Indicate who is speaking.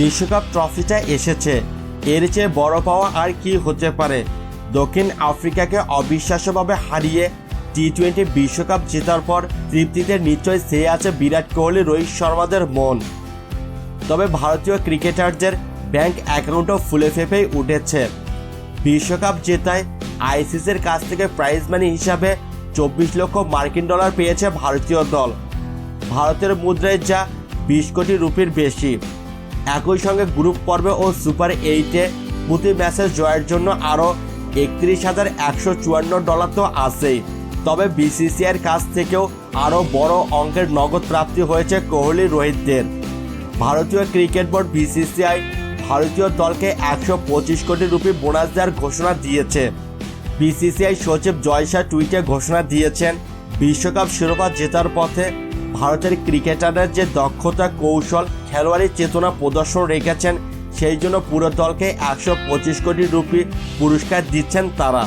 Speaker 1: বিশ্বকাপ ট্রফিটা এসেছে। এর চেয়ে বড় পাওয়া আর কি হতে পারে? দক্ষিণ আফ্রিকাকে অবিশ্বাস্যভাবে হারিয়ে টি টোয়েন্টি বিশ্বকাপ জেতার পর তৃপ্তিতে নিশ্চয়ই সে আছে বিরাট কোহলি, রোহিত শর্মাদের মন। তবে ভারতীয় ক্রিকেটারদের ব্যাংক অ্যাকাউন্টও ফুলে ফেপেই উঠেছে। বিশ্বকাপ জেতায় আইসিসির কাছ থেকে প্রাইজ মানি হিসাবে চব্বিশ লক্ষ মার্কিন ডলার পেয়েছে ভারতীয় দল। ভারতের মুদ্রায় যা বিশ কোটি রুপির বেশি। একই সঙ্গে গ্রুপ পর্বে ও সুপার এইটে প্রতি ম্যাচের জয়ের জন্য আরও একত্রিশ হাজার একশো চুয়ান্ন ডলার তো আছেই। তবে বিসিসিআইয়ের কাছ থেকেও আরও বড় অঙ্কের নগদ প্রাপ্তি হয়েছে কোহলি রোহিতদের। ভারতীয় ক্রিকেট বোর্ড বিসিসিআই ভারতীয় দলকে একশো পঁচিশ কোটি রুপি বোনাস দেওয়ার ঘোষণা দিয়েছে। বিসিসিআই সচিব জয় শাহ টুইটে ঘোষণা দিয়েছেন, বিশ্বকাপ শিরোপা জেতার পথে ভারতের ক্রিকেটারদের যে দক্ষতা, কৌশল, খেলোয়াড়ি চেতনা প্রদর্শন রেখেছেন, সেই জন্য পুরো দলকে একশো পঁচিশ কোটি রুপি পুরস্কার দিচ্ছেন তারা।